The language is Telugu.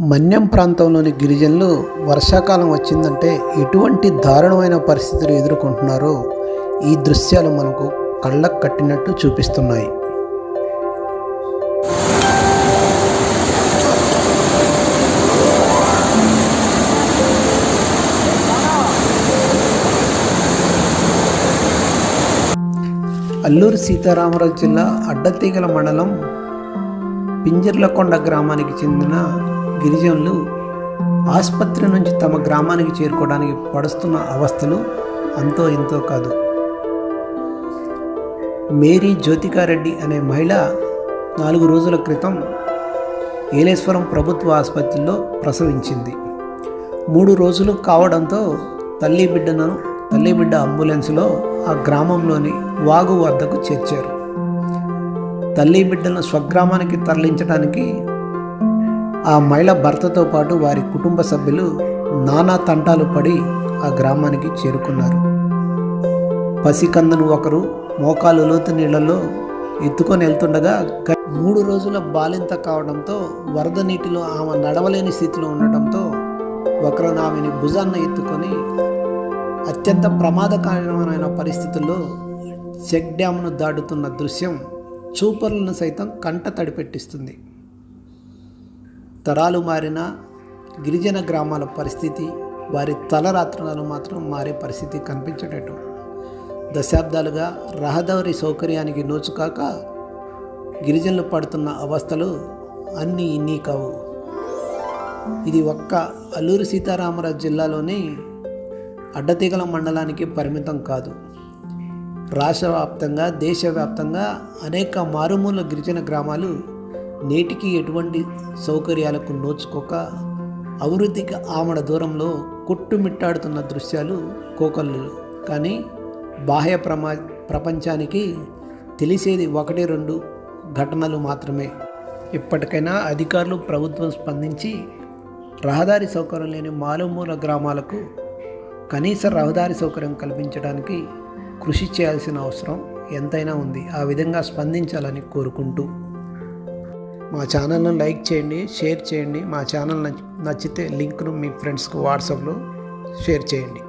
మన్యం ప్రాంతంలోని గిరిజనులు వర్షాకాలం వచ్చిందంటే ఎటువంటి దారుణమైన పరిస్థితులు ఎదుర్కొంటున్నారో ఈ దృశ్యాలు మనకు కళ్ళకు కట్టినట్టు చూపిస్తున్నాయి. అల్లూరు సీతారామరాజు జిల్లా అడ్డతీగల మండలం పింజర్లకొండ గ్రామానికి చెందిన గిరిజనులు ఆసుపత్రి నుంచి తమ గ్రామానికి చేరుకోవడానికి పడుస్తున్న అవస్థలు అంతో ఇంతో కాదు. మేరీ జ్యోతికారెడ్డి అనే మహిళ నాలుగు రోజుల క్రితం ఏలేశ్వరం ప్రభుత్వ ఆసుపత్రిలో ప్రసవించింది. మూడు రోజులు కావడంతో తల్లి బిడ్డను తల్లి బిడ్డ అంబులెన్స్లో ఆ గ్రామంలోని వాగు వద్దకు చేర్చారు. తల్లి బిడ్డను స్వగ్రామానికి తరలించడానికి ఆ మహిళ భర్తతో పాటు వారి కుటుంబ సభ్యులు నానా తంటాలు పడి ఆ గ్రామానికి చేరుకున్నారు. పసికందును ఒకరు మోకాలు లోతు నీళ్ళలో ఎత్తుకొని వెళ్తుండగా మూడు రోజుల బాలింత కావడంతో వరద నీటిలో ఆమె నడవలేని స్థితిలో ఉండటంతో ఒకరు ఆమెని భుజాన్న ఎత్తుకొని అత్యంత ప్రమాదకరమైన పరిస్థితుల్లో చెక్ డ్యామ్ను దాటుతున్న దృశ్యం చూపర్లను సైతం కంట తడిపెట్టిస్తుంది. తరాలు మారిన గిరిజన గ్రామాల పరిస్థితి వారి తలరాత్రులను మాత్రం మారే పరిస్థితి కనిపించటం దశాబ్దాలుగా రహదారి సౌకర్యానికి నోచుకాక గిరిజనులు పడుతున్న అవస్థలు అన్నీ ఇన్ని కావు. ఇది ఒక్క అల్లూరు సీతారామరాజు జిల్లాలోని అడ్డతీగల మండలానికి పరిమితం కాదు. రాష్ట్ర వ్యాప్తంగా దేశవ్యాప్తంగా అనేక మారుమూల గిరిజన గ్రామాలు నేటికి ఎటువంటి సౌకర్యాలకు నోచుకోక అభివృద్ధికి ఆమడ దూరంలో కొట్టుమిట్టాడుతున్న దృశ్యాలు కోకల్లు కానీ బాహ్య ప్రమా ప్రపంచానికి తెలిసేది ఒకటి రెండు ఘటనలు మాత్రమే. ఇప్పటికైనా అధికారులు ప్రభుత్వం స్పందించి రహదారి సౌకర్యం లేని మారుమూల గ్రామాలకు కనీస రహదారి సౌకర్యం కల్పించడానికి కృషి చేయాల్సిన అవసరం ఎంతైనా ఉంది. ఆ విధంగా స్పందించాలని కోరుకుంటూ మా ఛానల్ను లైక్ చేయండి షేర్ చేయండి. మా ఛానల్ నచ్చితే లింక్ను మీ ఫ్రెండ్స్కు వాట్సాప్లో షేర్ చేయండి.